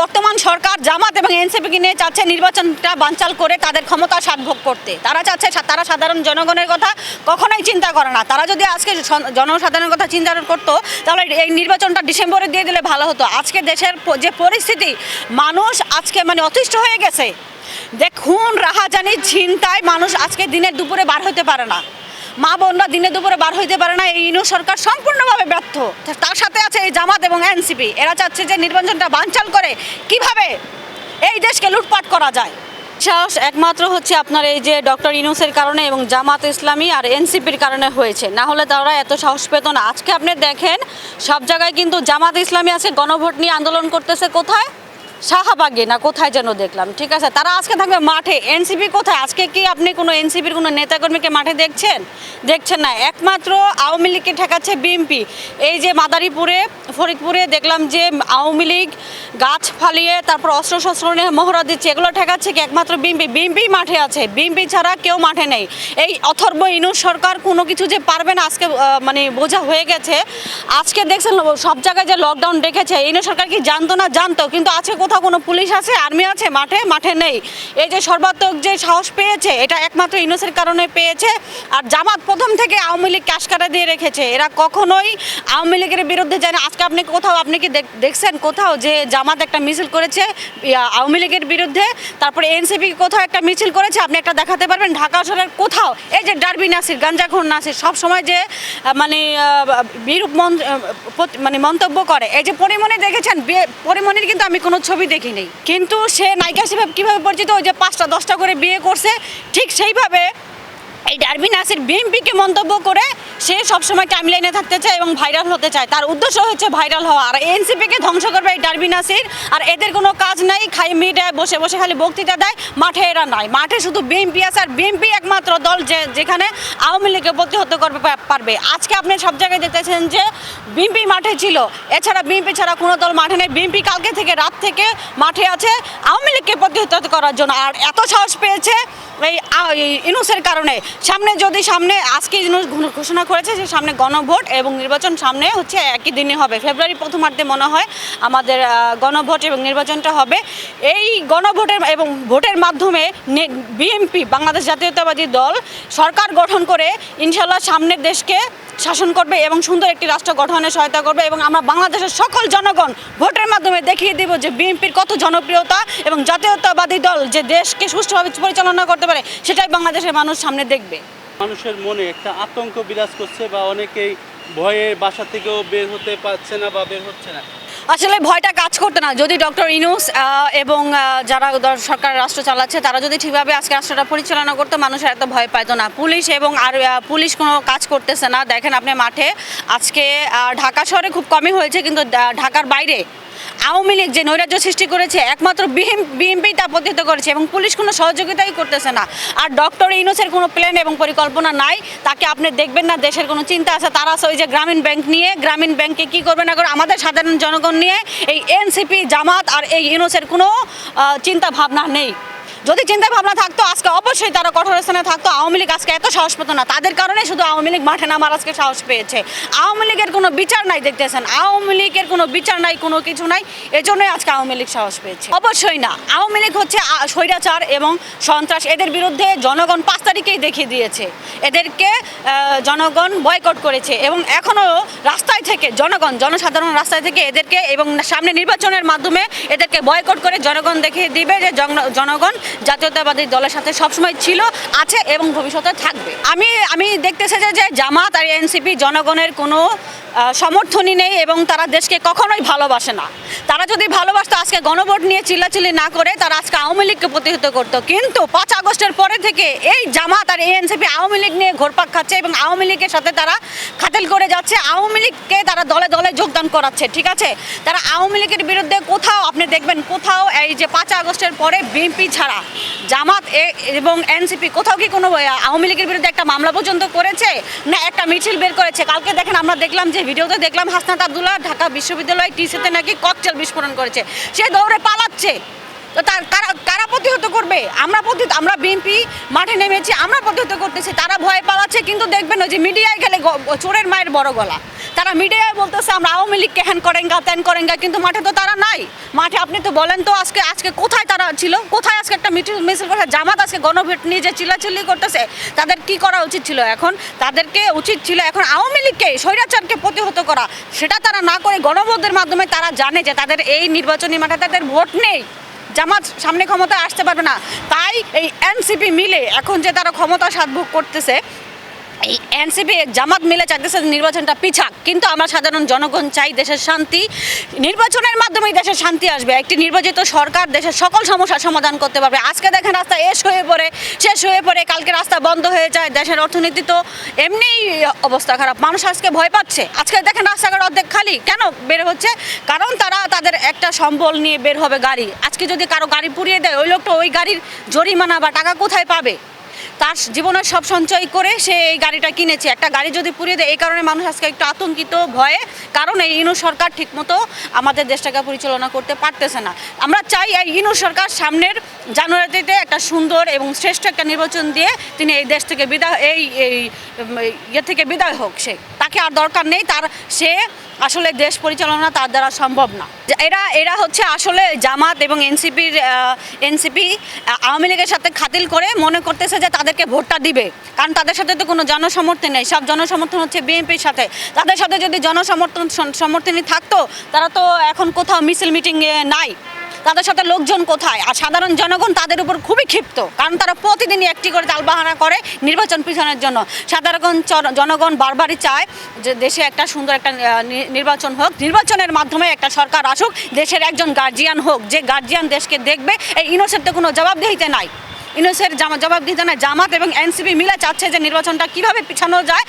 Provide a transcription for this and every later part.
বর্তমান সরকার, জামাত এবং এনসিপিকে নিয়ে চাচ্ছে নির্বাচনটা বানচাল করে তাদের ক্ষমতা সাতভোগ করতে। তারা চাচ্ছে তারা সাধারণ জনগণের কথা কখনোই চিন্তা করে না। তারা যদি আজকে জনসাধারণের কথা চিন্তা করতো, তাহলে এই নির্বাচনটা ডিসেম্বরে দিয়ে দিলে ভালো হতো। আজকে দেশের যে পরিস্থিতি, মানুষ আজকে মানে অতিষ্ঠ হয়ে গেছে। দেখুন, রাহাজানি ছিনতাই মানুষ আজকে দিনের দুপুরে বার হতে পারে না। মা বোনরা দিনে দুপুরে বার হইতে পারে না, এই ইনু সরকার সম্পূর্ণভাবে ব্যর্থ। তার সাথে আছে এই জামাত এবং এনসিপি। এরা চাচ্ছে যে নির্বাচনটা বানচাল করে কীভাবে এই দেশকে লুটপাট করা যায়। সাহস একমাত্র হচ্ছে আপনার এই যে ডক্টর ইনুসের কারণে এবং জামাত ইসলামী আর এনসিপির কারণে হয়েছে। না হলে তারা এত সাহস পেত না। আজকে আপনি দেখেন, সব জায়গায় কিন্তু জামাত ইসলামী আছে, গণভোট নিয়ে আন্দোলন করতেছে কোথায়? শাহবাগে না কোথায় যেন দেখলাম। ঠিক আছে? তারা আজকে থাকবে মাঠে। এনসিপি কোথায়? আজকে কি আপনি কোনো এনসিপির কোনো নেতাকর্মীকে মাঠে দেখছেন? দেখছেন না। একমাত্র আওয়ামী লীগকে ঠেকাচ্ছে বিএনপি। এই যে মাদারীপুরে, ফরিদপুরে দেখলাম যে আওয়ামী লীগ গাছ ফালিয়ে তারপর অস্ত্র শস্ত্র নিয়ে মহড়া দিচ্ছে। এগুলো ঠেকাচ্ছে কি একমাত্র বিএনপি? বিএনপি মাঠে আছে। বিএনপি ছাড়া কেউ মাঠে নেই। এই অথর্ব ইনু সরকার কোনো কিছু যে পারবে না আজকে মানে বোঝা হয়ে গেছে। আজকে দেখছেন সব জায়গায় যে লকডাউন রেখেছে ইনু সরকার কি জানতো না? জানতো। কিন্তু আছে আজকে কোথাও কোনো পুলিশ আছে? আর্মি আছে? মাঠে? মাঠে নেই। এই যে সর্বাত্মক যে সাহস পেয়েছে, এটা একমাত্র ইনুসের কারণে পেয়েছে। আর জামাত প্রথম থেকে আওয়ামী লীগ কাশকারা দিয়ে রেখেছে। এরা কখনোই আওয়ামী লীগের বিরুদ্ধে যায় না। আজকে আপনি কোথাও, আপনি কি দেখ- দেখছেন কোথাও যে জামাত একটা মিছিল করেছে আওয়ামী লীগের বিরুদ্ধে? তারপরে এনসিপি কোথাও একটা মিছিল করেছে? আপনি একটা দেখাতে পারবেন। ঢাকা শহরের কোথাও, এই যে ডারবি নাসির, গাঞ্জাখোর নাসির, সব সময় যে মানে বিরূপ মন- মানে মন্তব্য করে। এই যে পরিমণি দেখেছেন? পরিমণির কিন্তু আমি কোনো ছবি দেখি নেই। কিন্তু সে নায়িকা হিসেবে কীভাবে পরিচিত? ওই যে পাঁচটা, দশটা করে বিয়ে করছে, ঠিক সেইভাবে এই ডারবি নাসির বিএমপিকে মন্তব্য করে সে সবসময় টাইমলাইনে থাকতে চায় এবং ভাইরাল হতে চায়। তার উদ্দেশ্য হচ্ছে ভাইরাল হওয়া। আর এনসিপিকে ধ্বংস করবে এই ডারবি নাসির। আর এদের কোনো কাজ নাই, খাই মিডিয়ায় বসে বসে খালি বক্তৃতা দেয়, মাঠে এরা নাই। মাঠে শুধু বিএমপি আছে আর বিএমপি একমাত্র দল যে, যেখানে আওয়ামী লীগকে প্রতিহত করবে পারবে। আজকে আপনি সব জায়গায় দেখতেছেন যে বিএমপি মাঠে ছিল। এছাড়া বিএমপি ছাড়া কোনো দল মাঠে নেই। বিএমপি কালকে থেকে রাত থেকে মাঠে আছে আওয়ামী লীগকে প্রতিহত করার জন্য। আর এত সাহস পেয়েছে এই ইনুসের কারণে সামনে যদি সামনে আজকে ঘোষণা করেছে যে সামনে গণভোট এবং নির্বাচন সামনে হচ্ছে একই দিনে হবে। ফেব্রুয়ারি প্রথমার্ধে মনে হয় আমাদের গণভোট এবং নির্বাচনটা হবে। এই গণভোটের এবং ভোটের মাধ্যমে বিএনপি, বাংলাদেশ জাতীয়তাবাদী দল, সরকার গঠন করে ইনশাল্লাহ সামনের দেশকে শাসন করবে এবং সুন্দর একটি রাষ্ট্র গঠনে সহায়তা করবে এবং আমরা বাংলাদেশের সকল জনগণ ভোটের মাধ্যমে দেখিয়ে দিব যে বিএনপির কত জনপ্রিয়তা এবং জাতীয়তাবাদী দল যে দেশকে সুষ্ঠুভাবে পরিচালনা করতে পারে, সেটাই বাংলাদেশের মানুষ সামনে দেখবে। মানুষের মনে একটা আতঙ্ক বিরাজ করছে বা অনেকেই ভয়ে বাসা থেকেও বের হতে পারছে না বা বের হচ্ছে না। আসলে ভয়টা কাজ করতে না। যদি ডক্টর ইনুস এবং যারা সরকার রাষ্ট্র চালাচ্ছে তারা যদি ঠিকভাবে আজকে রাষ্ট্রটা পরিচালনা করতো মানুষের এত ভয় পাইতো না। পুলিশ এবং আর পুলিশ কোনো কাজ করতেছে না। দেখেন আপনি মাঠে আজকে ঢাকা শহরে খুব কমই হয়েছে কিন্তু ঢাকার বাইরে আওয়ামী লীগ যে নৈরাজ্য সৃষ্টি করেছে একমাত্র বিএনপি তা প্রতিহত করেছে এবং পুলিশ কোনো সহযোগিতাই করতেছে না। আর ডক্টর ইনোসের কোনো প্ল্যান এবং পরিকল্পনা নাই, তাকে আপনি দেখবেন না, দেশের কোনো চিন্তা আছে। তারা আছে ওই যে গ্রামীণ ব্যাংক নিয়ে, গ্রামীণ ব্যাংকে কি করবে না করে আমাদের সাধারণ জনগণ নিয়ে এই এনসিপি, জামাত আর এই ইনোসের কোনো চিন্তা ভাবনা নেই। যদি চিন্তা ভাবনা থাকতো আজকে, অবশ্যই তারা কঠোর স্থানে থাকতো। আওয়ামী লীগ আজকে এত সাহস পেতো না। তাদের কারণে শুধু আওয়ামী লীগ মাঠে নামার আজকে সাহস পেয়েছে। আওয়ামী লীগের কোনো বিচার নাই দেখতেছেন। আওয়ামী লীগের কোনো বিচার নাই, কোনো কিছু নাই। এজন্যই আজকে আওয়ামী লীগ সাহস পেয়েছে। অবশ্যই না। আওয়ামী লীগ হচ্ছে স্বৈরাচার এবং সন্ত্রাস। এদের বিরুদ্ধে জনগণ পাঁচ তারিখেই দেখিয়ে দিয়েছে। এদেরকে জনগণ বয়কট করেছে এবং এখনও রাস্তায় থেকে জনগণ, জনসাধারণ রাস্তায় থেকে এদেরকে এবং সামনে নির্বাচনের মাধ্যমে এদেরকে বয়কট করে জনগণ দেখিয়ে দিবে যে জনগণ জাতীয়তাবাদী দলের সাথে সবসময় ছিল, আছে এবং ভবিষ্যতে থাকবে। আমি আমি দেখতে চাই যে জামাত আর এনসিপি জনগণের কোনো সমর্থনই নেই এবং তারা দেশকে কখনোই ভালোবাসে না। তারা যদি ভালোবাসতো, আজকে গণভোট নিয়ে চিল্লাচিল্লি না করে তারা আজকে আওয়ামী লীগকে প্রতিহত করতো। কিন্তু পাঁচ আগস্টের পরে থেকে এই জামাত আর এনসিপি আওয়ামী লীগ নিয়ে ঘোরপাক খাচ্ছে এবং আওয়ামী লীগের সাথে তারা খাতিল করে যাচ্ছে। আওয়ামী লীগকে তারা দলে দলে যোগদান করাচ্ছে, ঠিক আছে? তারা আওয়ামী লীগের বিরুদ্ধে কোথাও, আপনি দেখবেন কোথাও এই যে পাঁচ আগস্টের পরে বিএনপি ছাড়া জামাত এবং এনসিপি কোথাও কি কোনো আওয়ামী লীগের বিরুদ্ধে একটা মামলা পর্যন্ত করেছে? না, একটা মিছিল বের করেছে। কালকে দেখেন আমরা দেখলাম যে ভিডিওতে দেখলাম হাসনাত আবদুল্লাহ ঢাকা বিশ্ববিদ্যালয় টিসিতে নাকি ককটেল বিস্ফোরণ করেছে। সে দৌড়ে পালাচ্ছে। তো তার কারা কারা প্রতিহত করবে? আমরা প্রতি, আমরা বিএনপি মাঠে নেমেছি, আমরা প্রতিহত করতেছি। তারা ভয় পালাচ্ছে, কিন্তু দেখবেন ওই যে মিডিয়ায় গেলে চোরের মায়ের বড় গলা। তারা মিডিয়ায় বলতেছে, আমরা আওয়ামী লীগকে হ্যান করেঙ্গা ত্যান করেঙ্গা, কিন্তু মাঠে তো তারা নাই। মাঠে আপনি তো বলেন তো, আজকে আজকে কোথায় তারা ছিল? কোথায় আজকে একটা মিছিল মিছিল করে জামাত আজকে গণভোট নিয়ে যে চিল্লাচিল্লি করতেছে, তাদের কি করা উচিত ছিল এখন? তাদেরকে উচিত ছিল এখন আওয়ামী লীগকে, স্বৈরাচারকে প্রতিহত করা। সেটা তারা না করে গণভোটের মাধ্যমে তারা জানে যে তাদের এই নির্বাচনী মাঠে তাদের ভোট নেই। জামাত সামনে ক্ষমতায় আসতে পারবে না। তাই এই এনসিপি মিলে এখন যে তারা ক্ষমতা সাধভোগ করতেছে এনসিপি জামাত মিলে চাইতেছে নির্বাচনটা পিছাক, কিন্তু আমরা সাধারণ জনগণ চাই দেশের শান্তি। নির্বাচনের মাধ্যমেই দেশের শান্তি আসবে। একটি নির্বাচিত সরকার দেশের সকল সমস্যার সমাধান করতে পারবে। আজকে দেখেন রাস্তা এস হয়ে পড়ে, শেষ হয়ে পড়ে, কালকে রাস্তা বন্ধ হয়ে যায়, দেশের অর্থনীতি তো এমনিই অবস্থা খারাপ। মানুষ আজকে ভয় পাচ্ছে। আজকে দেখেন রাস্তাঘাট অর্ধেক খালি। কেন? বের হচ্ছে? কারণ তারা তাদের একটা সম্বল নিয়ে বের হবে গাড়ি। আজকে যদি কারও গাড়ি পুড়িয়ে দেয়, ওই লোকটা ওই গাড়ির জরিমানা বা টাকা কোথায় পাবে? তার জীবনের সব সঞ্চয় করে সে এই গাড়িটা কিনেছে। একটা গাড়ি যদি পুড়িয়ে দেয়, এই কারণে মানুষ আজকে একটু আতঙ্কিত, ভয়ে। কারণ এই ইনু সরকার ঠিকমতো আমাদের দেশটাকে পরিচালনা করতে পারতেছে না। আমরা চাই এই ইনু সরকার সামনের জানুয়ারিতে একটা সুন্দর এবং শ্রেষ্ঠ একটা নির্বাচন দিয়ে তিনি এই দেশ থেকে বিদায়, এই এই ইয়ে থেকে বিদায় হোক সে। তাকে আর দরকার নেই, তার, সে আসলে দেশ পরিচালনা তার দ্বারা সম্ভব না। এরা এরা হচ্ছে আসলে জামাত এবং এনসিপির এনসিপি আওয়ামী লীগের সাথে খাতিল করে মনে করতেছে যে তাদেরকে ভোটটা দিবে। কারণ তাদের সাথে তো কোনো জনসমর্থন নেই, সব জনসমর্থন হচ্ছে বিএনপির সাথে। তাদের সাথে যদি জনসমর্থন, সমর্থনই থাকতো, তারা তো এখন কোথাও মিছিল মিটিংয়ে নাই। তাদের সাথে লোকজন কোথায়? আর সাধারণ জনগণ তাদের উপর খুবই ক্ষিপ্ত, কারণ তারা প্রতিদিনই একটি করে তালবাহানা করে নির্বাচন পিছনের জন্য। সাধারণ জনগণ বারবারই চায় যে দেশে একটা সুন্দর একটা নির্বাচন হোক। নির্বাচনের মাধ্যমে একটা সরকার আসুক, দেশের একজন গার্জিয়ান হোক। যে গার্জিয়ান দেশকে দেখবে, এই ইনোসেন্টে কোনো জবাবদিহিতে নাই। ইনোসের জামা জবাব দিতে না জামাত এবং এনসিপি মিলে চাচ্ছে যে নির্বাচনটা কীভাবে পিছানো যায়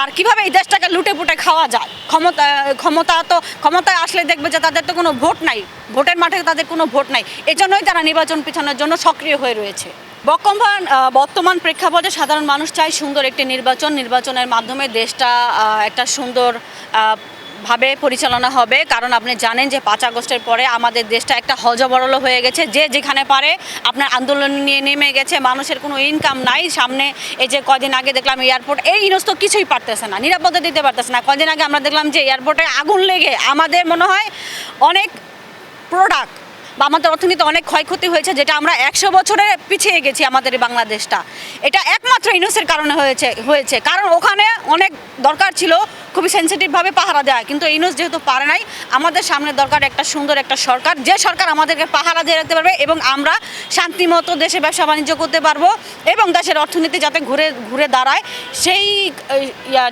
আর কীভাবে এই দেশটাকে লুটে পুটে খাওয়া যায়। ক্ষমতা ক্ষমতা তো, ক্ষমতায় আসলে দেখবে যে তাদের তো কোনো ভোট নাই, ভোটের মাঠে তাদের কোনো ভোট নাই। এজন্যই তারা নির্বাচন পিছানোর জন্য সক্রিয় হয়ে রয়েছে। বর্তমান বর্তমান প্রেক্ষাপটে সাধারণ মানুষ চায় সুন্দর একটি নির্বাচন, নির্বাচনের মাধ্যমে দেশটা একটা সুন্দর ভাবে পরিচালনা হবে, কারণ আপনি জানেন যে পাঁচ আগস্টের পরে আমাদের দেশটা একটা হজবরল হয়ে গেছে। যে যেখানে পারে আপনার আন্দোলন নিয়ে নেমে গেছে, মানুষের কোনো ইনকাম নাই। সামনে এই যে কদিন আগে দেখলাম এয়ারপোর্ট এই জিনিস তো কিছুই পারতেছে না নিরাপত্তা দিতে পারতেছে না। কদিন আগে আমরা দেখলাম যে এয়ারপোর্টে আগুন লেগে আমাদের মনে হয় অনেক প্রোডাক্ট বা আমাদের অর্থনীতি অনেক ক্ষয়ক্ষতি হয়েছে, যেটা আমরা একশো বছরে পিছিয়ে গেছি আমাদের বাংলাদেশটা। এটা একমাত্র ইনুসের কারণে হয়েছে হয়েছে। কারণ ওখানে অনেক দরকার ছিল খুবই সেন্সিটিভভাবে পাহারা দেয়। কিন্তু ইনুস যেহেতু পারে নাই, আমাদের সামনে দরকার একটা সুন্দর একটা সরকার। যে সরকার আমাদেরকে পাহারা দিয়ে রাখতে পারবে এবং আমরা শান্তিমতো দেশে ব্যবসা বাণিজ্য করতে পারব এবং দেশের অর্থনীতি যাতে ঘুরে ঘুরে দাঁড়ায়, সেই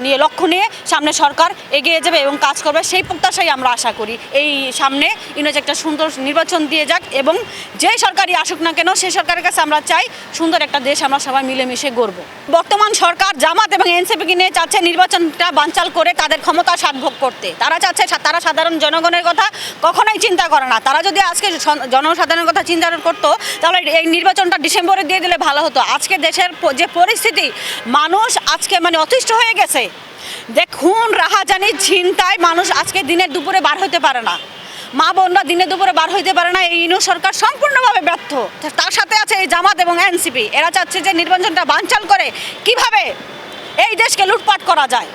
নিয়ে, লক্ষ্য নিয়ে সামনে সরকার এগিয়ে যাবে এবং কাজ করবে, সেই প্রত্যাশাই আমরা আশা করি। এই সামনে ইনোজ একটা সুন্দর নির্বাচন দিয়ে যাক এবং যে সরকারই আসুক না কেন সেই সরকারের কাছে আমরা চাই সুন্দর একটা দেশ আমরা সবাই মিলেমিশে গড়ব। বর্তমান সরকার, জামাত এবং এনসিপিকে নিয়ে চাচ্ছে নির্বাচনটা বানচাল করে তাদের ক্ষমতা সাধভোগ করতে। তারা চাচ্ছে তারা সাধারণ জনগণের কথা কখনোই চিন্তা করে না। তারা যদি আজকে জনসাধারণের কথা চিন্তা করতো, তাহলে এই নির্বাচনটা ডিসেম্বরে দিয়ে দিলে ভালো হতো। আজকে দেশের যে পরিস্থিতি, মানুষ আজকে মানে অতিষ্ঠ হয়ে গেছে। দেখুন রাহাজানি ছিনতাই, মানুষ আজকে দিনের দুপুরে বার হতে পারে না। মা বোনরা দিনে দুপুরে বার হইতে পারে না। এই ইনু সরকার সম্পূর্ণভাবে ব্যর্থ। তার সাথে আছে এই জামাত এবং এনসিপি। এরা চাচ্ছে যে নির্বাচনটা বানচাল করে। কীভাবে এই দেশকে লুটপাট করা যায়?